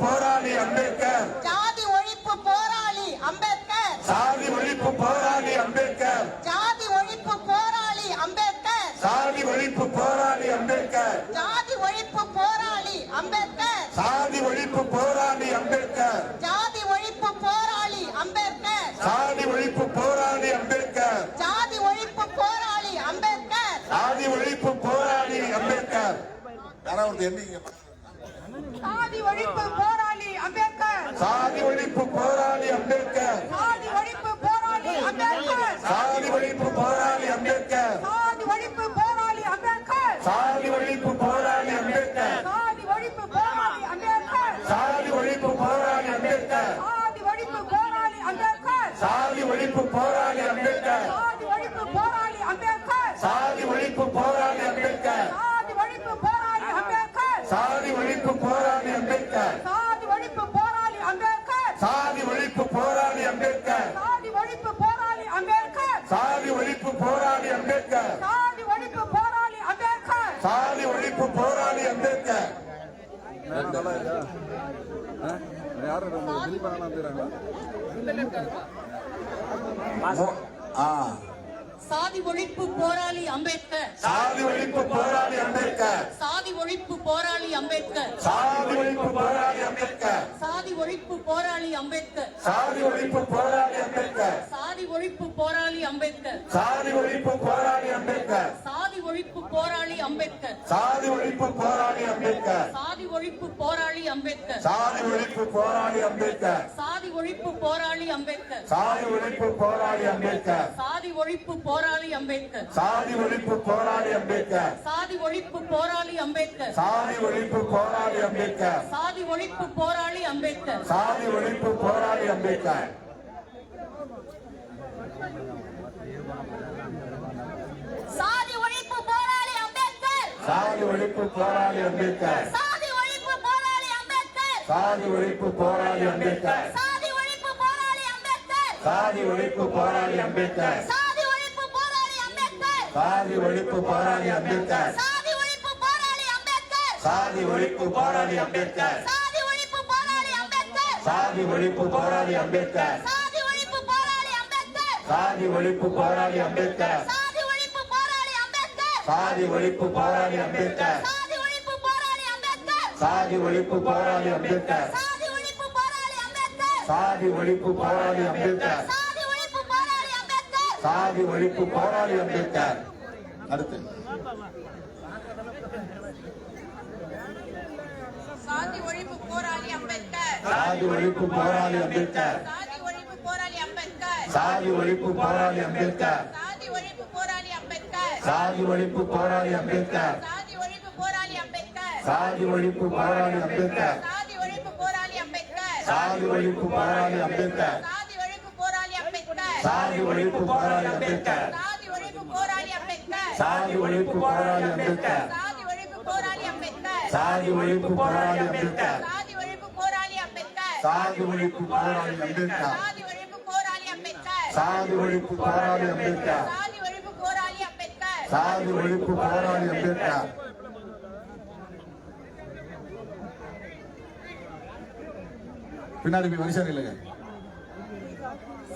போராளி அம்பேத்கர் ஜாதி ஒழிப்பு போராளி அம்பேத்கர் சாதி ஒழிப்பு போராளி அம்பேத்கர் ஜாதி ஒழிப்பு போராளி அம்பேத்கர் சாதி ஒழிப்பு போராளி அம்பேத்கர் ஜாதி ஒழிப்பு போராளி அம்பேத்கர் சாதி ஒழிப்பு போராளி அம்பேத்கர் ஜாதி ஒழிப்பு போராளி அம்பேத்கர் சாதி ஒழிப்பு போராளி அம்பேத்கர் ஜாதி ஒழிப்பு போராளி அம்பேத்கர் சாதி ஒழிப்பு போராளி அம்பேத்கர் யாராவது எண்ணிங்க சாதி ஒழிப்பு போராளி அம்பேத்கர் சாதி ஒழிப்பு போராளி அம்பேத்கர் சாதி ஒழிப்பு போராளி அம்பேத்கர் சாதி ஒழிப்பு போராளி அம்பேத்கர் சாதி ஒழிப்பு போராளி அம்பேத்கர் சாதி ஒழிப்பு போராளி அம்பேத்கர் சாதி ஒழிப்பு போராளி அம்பேத்கர் சாதி ஒழிப்பு போராளி அம்பேத்கர் சாதி ஒழிப்பு போராளி அம்பேத்கர் சாதி ஒழிப்பு போராளி யாரும் ஆ? சாதி ஒழிப்பு போராளி அம்பேத்கர். சாதி ஒழிப்பு போராளி அம்பேத்கர். சாதி ஒழிப்பு போராளி அம்பேத்கர். சாதி ஒழிப்பு போராளி அம்பேத்கர். சாதி ஒழிப்பு போராளி அம்பேத்கர். சாதி ஒழிப்பு போராளி அம்பேத்கர். சாதி ஒழிப்பு போராளி அம்பேத்கர். சாதி ஒழிப்பு போராளி அம்பேத்கர். சாதி ஒழிப்பு போராளி அம்பேத்கர் சாதி ஒழிப்பு போராளி அம்பேத்கர் சாதி ஒழிப்பு போராளி அம்பேத்கர் சாதி ஒழிப்பு போராளி அம்பேத்கர் சாதி ஒழிப்பு போராளி அம்பேத்கர் சாதி ஒழிப்பு போராளி அம்பேத்கர் சாதி ஒழிப்பு போராளி அம்பேத்கர் சாதி ஒழிப்பு போராளி அம்பேத்கர் சாதி ஒழிப்பு போராளி அம்பேத்கர் சாதி ஒழிப்பு போராளி அம்பேத்கர் சாதி ஒழிப்பு போராளி அம்பேத்கர் சாதி ஒழிப்பு போராளி அம்பேத்கர் சாதி ஒழிப்பு போராளி அம்பேத்கர் சாதி ஒழிப்பு போராளி அம்பேத்கர் சாதி ஒழிப்பு போராளி அம்பேத்கர் சாதி ஒழிப்பு போராளி அம்பேத்கர் சாதி ஒழிப்பு போராளி அம்பேத்கர் சாதி ஒழிப்பு போராளி அம்பேத்கர் சாதி ஒழிப்பு போராளி அம்பேத்கர் சாதி ஒழிப்பு போராளி அம்பேத்கர் சாதி ஒழிப்பு போராளி அம்பேத்கர் சாதி ஒழிப்பு போராளி அம்பேத்கர் சாதி ஒழிப்பு போராளி அம்பேத்கர் சாதி ஒழிப்பு போராளி அம்பேத்கர் சாதி ஒழிப்பு போராளி அம்பேத்கர் சாதி ஒழிப்பு போராளி அம்பேத்கர் சாதி ஒழிப்பு போராளி அம்பேத்கர் சாதி ஒழிப்பு போராளி அம்பேத்கர் சாதி ஒழிப்பு போராளி அம்பேத்கர் சாதி ஒழிப்பு போராளி அம்பேத்கர் சாதி ஒழிப்பு போராளி அம்பேத்கர் சாதி ஒழிப்பு போராளி அம்பேத்கர் சாதி ஒழிப்பு போராளி சாதி ஒழிப்பு போராளி அம்பேத்கர் அம்பேத்கர் அடுத்து சாதி ஒழிப்பு போராளி அம்பேத்கர் சாதி ஒழிப்பு போராளி அம்பேத்கர் சாதி ஒழிப்பு போராளி அம்பேத்கர் சாதி ஒழிப்பு போராளி அம்பேத்கர் சாதி ஒழிப்பு போராளி அம்பேத்கர் சாதி ஒழிப்பு போராளி அம்பேத்கர் சாதி ஒழிப்பு போராளி அம்பேத்கர் சாதி ஒழிப்பு போராளி அம்பேத்கர் சாதி ஒழிப்பு போராளி அம்பேத்கர் சாதி ஒழிப்பு போராளி அம்பேத்கர் சாதி ஒழிப்பு போராளி அம்பேத்கர் சாதி ஒழிப்பு போராளி அம்பேத்கர் சாதி ஒழிப்பு போராளி அம்பேத்கர் சாதி ஒழிப்பு போராளி அம்பேத்கர் சாதி ஒழிப்பு போராளி அம்பேத்கர். பின்னாடி வரிசை இல்லைங்க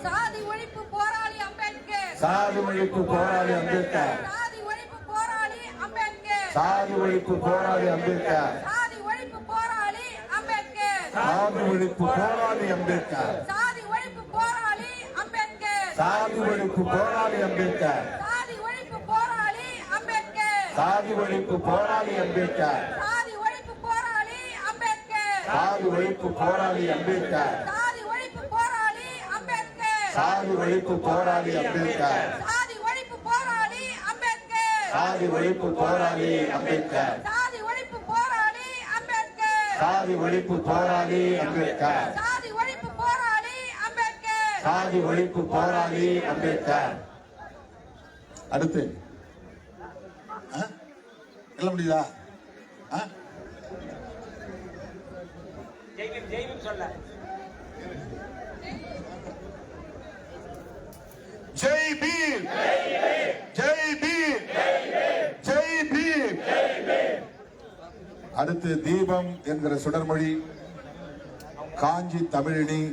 சாதி ஒழிப்பு போராளி அம்பேத்கர். சாதி ஒழிப்பு போராளி அம்பேத்கர். சாதி ஒழிப்பு போராளி அம்பேத்கர். சாதி ஒழிப்பு போராளி அம்பேத்கர். சாதி ஒழிப்பு போராளி அம்பேத்கர். சாதி ஒழிப்பு போராளி அம்பேத்கர். சாதி ஒழிப்பு போராளி அம்பேத்கர். சாதி ஒழிப்பு போராளி அம்பேத்கர் சாதி ஒழிப்பு போராளி அம்பேத்கர் சாதி ஒழிப்பு போராளி அம்பேத்கர் சாதி ஒழிப்பு போராளி அம்பேத்கர் சாதி ஒழிப்பு போராளி அம்பேத்கர் சாதி ஒழிப்பு போராளி அம்பேத்கர் சாதி ஒழிப்பு போராளி அம்பேத்கர் சாதி ஒழிப்பு போராளி அம்பேத்கர் சாதி ஒழிப்பு போராளி அம்பேத்கர் சாதி ஒழிப்பு போராளி அம்பேத்கர் சாதி ஒழிப்பு போராளி அம்பேத்கர் சாதி ஒழிப்பு போராளி அம்பேத்கர் சாதி ஒழிப்பு போராளி அம்பேத்கர் அடுத்து? சொல்ல முடியுதா? ஜெய் பீம். ஜெய் பீம். ஜெய் பீம். அடுத்து தீபம் என்கிற சுடர்மொழி. காஞ்சி தமிழினி.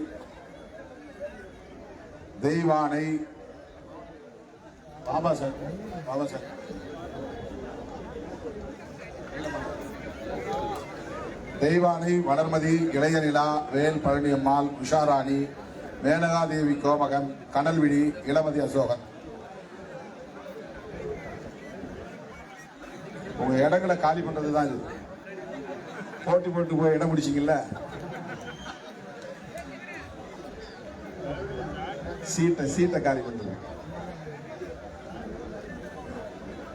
தெய்வானை. பாபா சார். பாபா சார். தெய்வானை வளர்மதி இளையநிலா வேல் பழனியம்மாள் உஷாராணி மேனகாதேவி கோமகன் கனல்விழி இளமதி அசோகன். உங்க இடங்களை காலி பண்றது தான் இது. போட்டி போட்டு போய் இடம் பிடிச்சிங்கல்ல? சீட்டை சீட்டை காலி பண்ணுங்க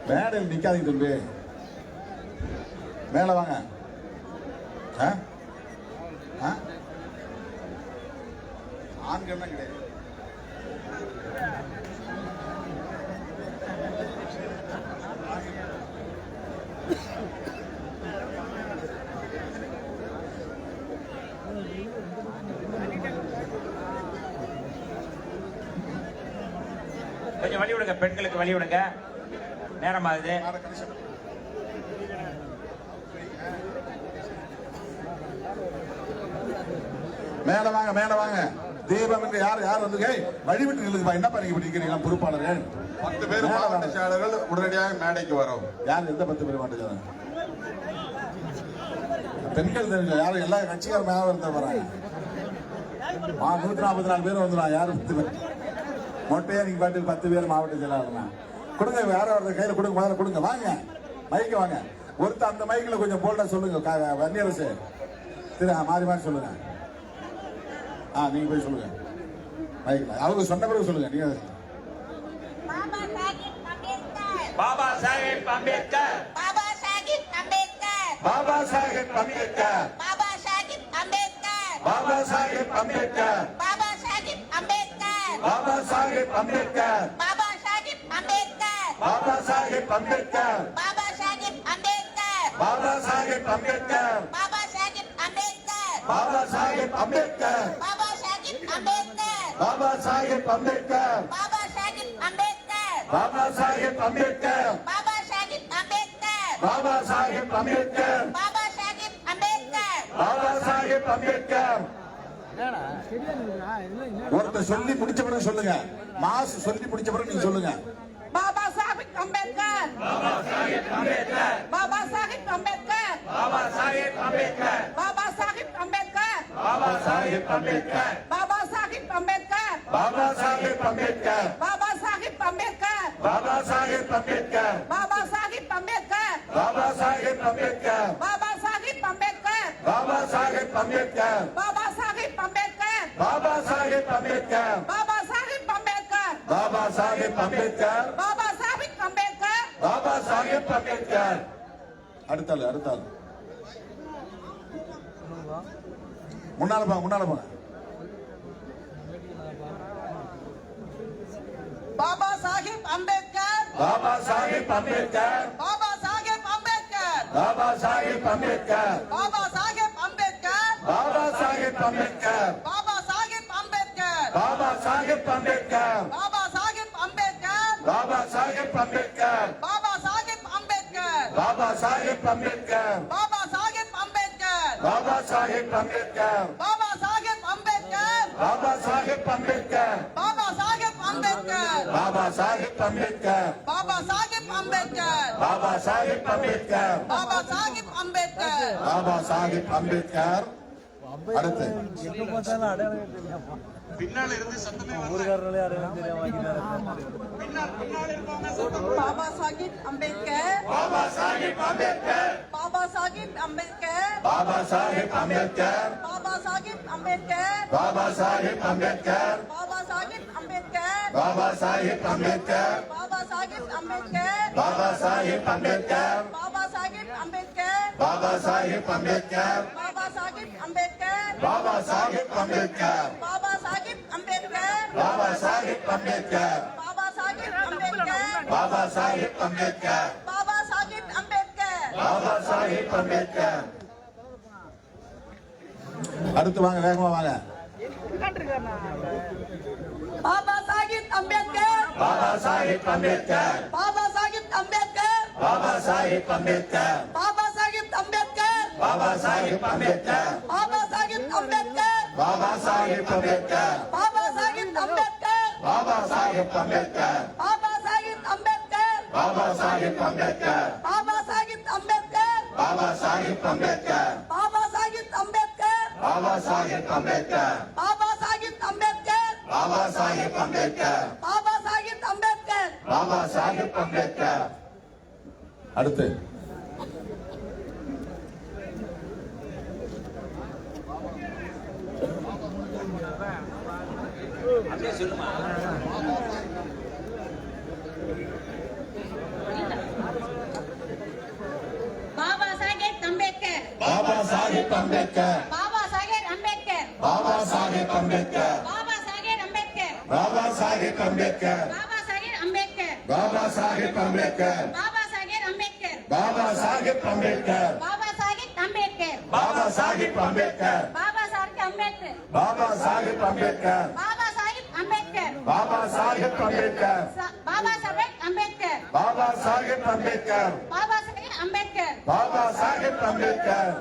மேடையில் நிக்காதீங்க தம்பி. மேல வாங்க? ஆண்கள்லாம் கிடையாது. கொஞ்சம் வழி விடுங்க பெண்களுக்கு வழி விடுங்க. நேரம் ஆகுது மாட கணேசன். மேல வாங்க மேல வாங்க. தீபம் என்று யார் யார் வந்து வழிவிட்டு நில்லுங்கப்பா என்ன பண்ணி இருக்கிறீங்க பொறுப்பாளர்கள் பத்து பேர் மாவட்ட செயலர்கள் உடனடியாக மேடைக்கு வரும். யார் எந்த பத்து பேர் மாட்டேங்கிறாங்க பெண்கள் தெரிஞ்ச யாரும் எல்லா கட்சிக்காரும் மேல இருந்த வராங்க நூத்தி நாற்பத்தி நாலு பேர் வந்துடும் யாரும் பத்து பேர்? மொட்டையா நீங்க பாட்டு பத்து பேர் மாவட்ட செயலாளர் கொடுங்க வேற ஒருத்தர் கையில கொடுங்க முதல்ல கொடுங்க. வாங்க. மைக்கு வாங்க. ஒருத்தர் அந்த மைக்கில் கொஞ்சம் போல்டா சொல்லுங்க வன்னியரசு. திரு மாறி மாறி சொல்லுங்க. ஆ நீங்க போய் சொல்லுங்க மைக்கில் அவங்க சொன்ன பிறகு சொல்லுங்க நீங்க பாபா சாஹிப் அம்பேத்கர் பாபா சாஹேப் அம்பேத்கர் பாபா சாஹிப் அம்பேத்கர் பாபா சாஹேப் அம்பேத்கர் பாபா சாஹேப் அம்பேத்கர் பாபா சாஹேப் அம்பேத்கர் பாபா சாஹேப் அம்பேத்கர் பாபா சாஹேப் அம்பேத்கர் பாபா சாஹேப் அம்பேத்கர் பாபா சாஹேப் அம்பேத்கர் பாபா சாஹேப் அம்பேத்கர் பாபா சாஹேப் அம்பேத்கர் பாபா சாஹேப் அம்பேத்கர் பாபா சாஹேப் அம்பேத்கர் பாபா சாஹேப் அம்பேத்கர் பாபா சாஹேப் அம்பேத்கர் பாபா சாஹேப் அம்பேத்கர் பாபா சாஹேப் அம்பேத்கர் பாபா சாஹேப் அம்பேத்கர் பாபா சாஹேப் அம்பேத்கர் பாபா சாஹேப் அம்பேத்கர் ஒருத்தர் சொல்லி முடிச்ச பிறகு சொல்லுங்க மாசு சொல்லி முடிச்ச பிறகு நீங்க சொல்லுங்க பாபா சாஹிப் அம்பேத்கர் பாபா சாஹிப் அம்பேத்கர் பாபா சாஹேப் அம்பேத்கர் பாபா சாஹிப் அம்பேத்கர் பாபா சாஹேப் அம்பேத்கர் பாபா சாஹிப் அம்பேத்கர் பாபா சாஹேப் அம்பேத்கர் பாபா சாஹிப் அம்பேத்கர் பாபா சாஹேப் அம்பேத்கர் பாபா சாஹிப் அம்பேத்கர் பாபா சாஹேப் அம்பேத்கர் பாபா சாஹிப் அம்பேத்கர் பாபா சாஹேப் அம்பேத்கர் பாபா சாஹிப் அம்பேத்கர் பாபா சாஹேப் அம்பேத்கர் பாபா சாஹிப் அம்பேத்கர் பாபா சாஹேப் அம்பேத்கர் பாபா சாஹிப் அம்பேத்கர் பாபா சாஹேப் அம்பேத்கர் அடுத்தாள் அடுத்தாள் முன்னால போங்க முன்னால போங்க பாபா சாஹிப் அம்பேத்கர் பாபா சாஹேப் அம்பேத்கர் பாபா சாஹிப் அம்பேத்கர் பாபா சாஹேப் அம்பேத்கர் பாபா சாஹிப் அம்பேத்கர் பாபா சாஹேப் அம்பேத்கர் பாபா சாஹிப் அம்பேத்கர் பாபா சாஹேப் அம்பேத்கர் பாபா சாஹிப் அம்பேத்கர் பாபா சாஹேப் அம்பேத்கர் பாபா சாஹிப் அம்பேத்கர் பாபா சாஹேப் அம்பேத்கர் பாபா சாஹிப் அம்பேத்கர் பாபா சாஹேப் அம்பேத்கர் பாபா சாஹிப் அம்பேத்கர் பாபா சாஹேப் அம்பேத்கர் பாபா சாஹிப் அம்பேத்கர் பாபா சாஹேப் அம்பேத்கர் பாபா சாஹிப் அம்பேத்கர் பாபா சாஹேப் அம்பேத்கர் பாபா சாஹிப் அம்பேத்கர் பாபா சாஹிப் அம்பேத்கர் அடுத்து பாபா சாஹிப் அம்பேத்கர் பாபா சாஹேப் அம்பேத்கர் பாபா சாஹிப் அம்பேத்கர் பாபா சாஹேப் அம்பேத்கர் பாபா சாஹிப் அம்பேத்கர் பாபா சாஹேப் அம்பேத்கர் பாபா சாஹிப் அம்பேத்கர் பாபா சாஹேப் அம்பேத்கர் பாபா சாஹிப் அம்பேத்கர் பாபா சாஹேப் அம்பேத்கர் பாபா சாஹிப் அம்பேத்கர் பாபா சாஹேப் அம்பேத்கர் பாபா சாஹிப் அம்பேத்கர் பாபா சாஹேப் அம்பேத்கர் பாபா சாஹிப் அம்பேத்கர் பாபா சாஹேப் அம்பேத்கர் பாபா சாஹிப் அம்பேத்கர் பாபா சாஹேப் அம்பேத்கர் பாபா சாஹிப் அம்பேத்கர் பாபா சாஹேப் அம்பேத்கர் அடுத்து வாங்க வேகமா வாங்க பாபா சாஹிப் அம்பேத்கர் பாபா சாஹேப் அம்பேத்கர் பாபா சாஹிப் அம்பேத்கர் பாபா சாஹேப் அம்பேத்கர் பாபா சாஹிப் அம்பேத்கர் பாபா சாஹேப் அம்பேத்கர் பாபா சாஹிப் அம்பேத்கர் பாபா சாஹிப் அம்பேத்கர் பாபா சாஹிப் அம்பேத்கர் பாபா சாஹிப் அம்பேத்கர் பாபா சாஹிப் அம்பேத்கர் பாபா சாஹிப் அம்பேத்கர் பாபா சாஹிப் அம்பேத்கர் பாபா சாஹிப் அம்பேத்கர் பாபா சாஹிப் அம்பேத்கர் பாபா சாஹிப் அம்பேத்கர் பாபா சாஹிப் அம்பேத்கர். பாபா சாஹிப் அம்பேத்கர். பாபா சாஹிப் அம்பேத்கர். அடுத்து. அப்படியே சொல்லுமா பாபா சாஹேப் அம்பேத்கர். பாபா சாஹிப் அம்பேத்கர். பாபா சாஹேப் அம்பேத்கர். பாபா சாஹிப் அம்பேத்கர். ಬಾಬಾ ಸಾಹೇಬ್ ಅಂಬೇಡ್ಕರ್ ಬಾಬಾ ಸಾಹೇಬ್ ಅಂಬೇಡ್ಕರ್ ಬಾಬಾ ಸಾಹೇಬ್ ಅಂಬೇಡ್ಕರ್ ಬಾಬಾ ಸಾಹೇಬ್ ಅಂಬೇಡ್ಕರ್ ಬಾಬಾ ಸಾಹೇಬ್ ಅಂಬೇಡ್ಕರ್ ಬಾಬಾ ಸಾಹೇಬ್ ಅಂಬೇಡ್ಕರ್ ಬಾಬಾ ಸಾಹೇಬ್ ಅಂಬೇಡ್ಕರ್ பாபா சாஹிப் அம்பேத்கர்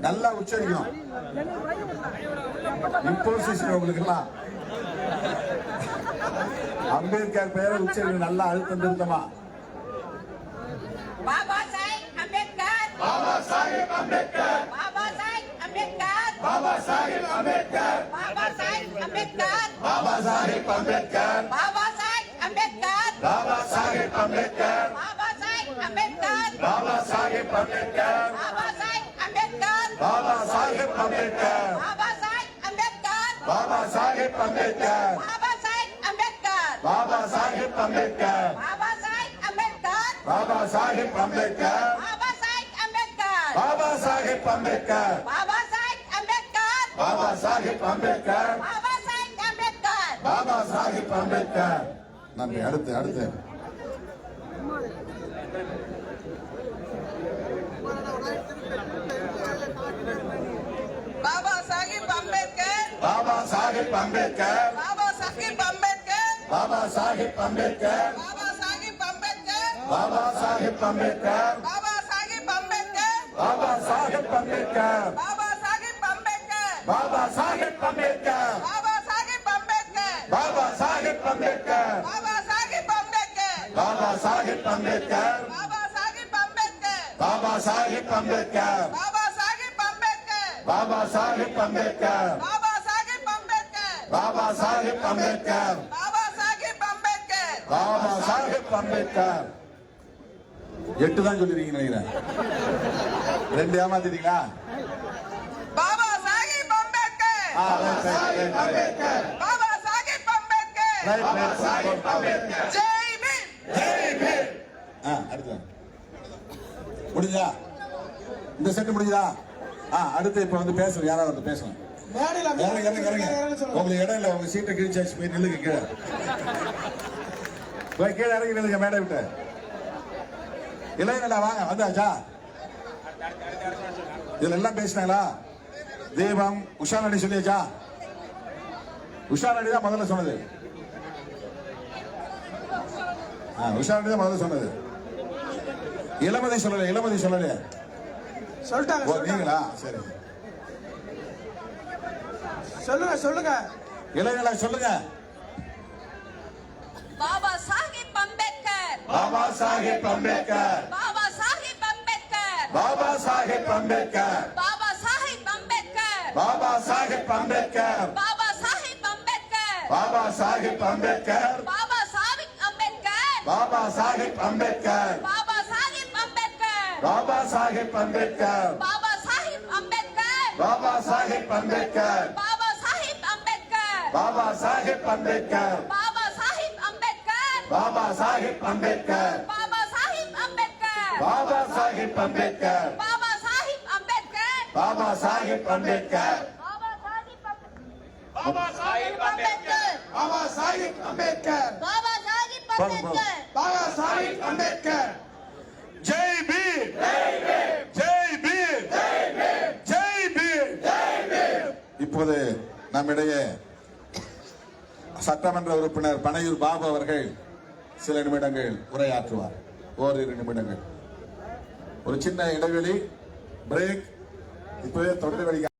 நல்லா உச்சரிக்கணும் இம்போசிஷன் உங்களுக்கு எல்லாம் அம்பேத்கர் பெயரை உச்சரிக்கணும் நல்லா அழுத்தம் திருத்தமா பாபா சாஹிப் அம்பேத்கர் பாபா சாஹேப் அம்பேத்கர் பாபா சாஹிப் அம்பேத்கர் பாபா சாஹேப் அம்பேத்கர் பாபா சாஹிப் அம்பேத்கர் பாபா சாஹேப் அம்பேத்கர் பாபா சாஹிப் அம்பேத்கர் பாபா சாஹேப் அம்பேத்கர் பாபா சாஹிப் அம்பேத்கர் பாபா சாஹேப் அம்பேத்கர் பாபா சாஹிப் அம்பேத்கர் பாபா சாஹேப் அம்பேத்கர் பாபா சாஹிப் அம்பேத்கர் பாபா சாஹேப் அம்பேத்கர் பாபா சாஹிப் அம்பேத்கர் பாபா சாஹேப் அம்பேத்கர் பாபா சாஹிப் அம்பேத்கர் பாபா சாஹேப் அம்பேத்கர் பாபா சாஹிப் அம்பேத்கர் பாபா சாஹேப் அம்பேத்கர் பாபா சாஹிப் அம்பேத்கர் பாபா சாஹேப் நன்றி அடுத்து அடுத்து பாபா சாஹிப் அம்பேத்கர் பாபா சாஹேப் அம்பேத்கர் அம்பேத்கர் பாபா சாஹேப் அம்பேத்கர் பாபா சாஹிப் அம்பேத்கர் பாபா சாஹேப் அம்பேத்கர் பாபா சாஹிப் அம்பேத்கர் பாபா சாஹேப் அம்பேத்கர் பாபா சாஹிப் அம்பேத்கர் பாபா சாஹேப் அம்பேத்கர் பாபா சாஹிப் அம்பேத்கர் பாபா சாஹேப் அம்பேத்கர் பாபா சாஹிப் அம்பேத்கர் பாபா சாஹேப் அம்பேத்கர் பாபா சாஹிப் அம்பேத்கர் பாபா சாஹேப் அம்பேத்கர் பாபா சாஹிப் அம்பேத்கர் பாபா சாஹேப் அம்பேத்கர் பாபா சாஹிப் அம்பேத்கர் பாபா சாஹேப் அம்பேத்கர். எட்டு தான் சொல்லிருக்கீங்க நினைக்கிறேன். ரெண்டு ஏமாத்திட்டீங்களா? பாபா சாஹிப் அம்பேத்கர். பாபா சாஹிப் அம்பேத்கர். Right, right. ஜெய் பீம். ஆ, அடுத்து. முடிஞ்சா இந்த செட்டு முடிஞ்சதா? ஆ அடுத்து இப்ப வந்து பேசணும். யாராவது வந்து பேசணும். உங்களுக்கு இடம் இல்லை. உங்க சீட்டை கிழிச்சாச்சு. போய் நில்லுங்க கீழே. கீழே இறங்கி நில்லுங்க மேடை விட்டு. இளைஞர்களா வாங்க வந்தாச்சா? இதுல எல்லாம் பேசினாங்களா? தீபம் உஷா நடி சொல்லியாச்சா? உஷா நடி தான் முதல்ல சொன்னது. உஷா நடி தான் முதல்ல சொன்னது. இளமதி சொல்லல இளமதி சொல்லலையே சொல்லிட்டாங்க நீங்களா? சரி. சொல்லுங்க சொல்லுங்க. இளைஞர்களா சொல்லுங்க. பாபா சாஹிப் அம்பேத்கர் பாபா சாஹேப் அம்பேத்கர் பாபா சாஹிப் அம்பேத்கர் பாபா சாஹேப் அம்பேத்கர் பாபா சாஹிப் அம்பேத்கர் பாபா சாஹேப் அம்பேத்கர் பாபா சாஹிப் அம்பேத்கர் பாபா சாஹேப் அம்பேத்கர் பாபா சாஹிப் அம்பேத்கர் பாபா சாஹேப் அம்பேத்கர் பாபா சாஹிப் அம்பேத்கர் பாபா சாஹேப் அம்பேத்கர் பாபா சாஹிப் அம்பேத்கர் பாபா சாஹேப் அம்பேத்கர் பாபா சாஹிப் அம்பேத்கர் பாபா சாஹேப் அம்பேத்கர் பாபா சாஹேப் அம்பேத்கர் பாபா சாஹிப் அம்பேத்கர் பாபா சாஹேப் அம்பேத்கர் பாபா சாஹிப் அம்பேத்கர் பாபா சாஹேப் அம்பேத்கர் பாபா சாஹிப் அம்பேத்கர் பாபா சாஹேப் அம்பேத்கர் பாபா சாஹிப். அம்பேத்கர் பாபா சாஹேப் அம்பேத்கர் ஜெய் பீம் ஜெய் பீம் ஜெய் பீம் இப்போது நம்மிடையே சட்டமன்ற உறுப்பினர் பனையூர் பாபு அவர்கள் சில நிமிடங்கள் உரையாற்றுவார். ஓரிரு நிமிடங்கள். ஒரு சின்ன இடைவெளி பிரேக் இப்பவே தொண்டை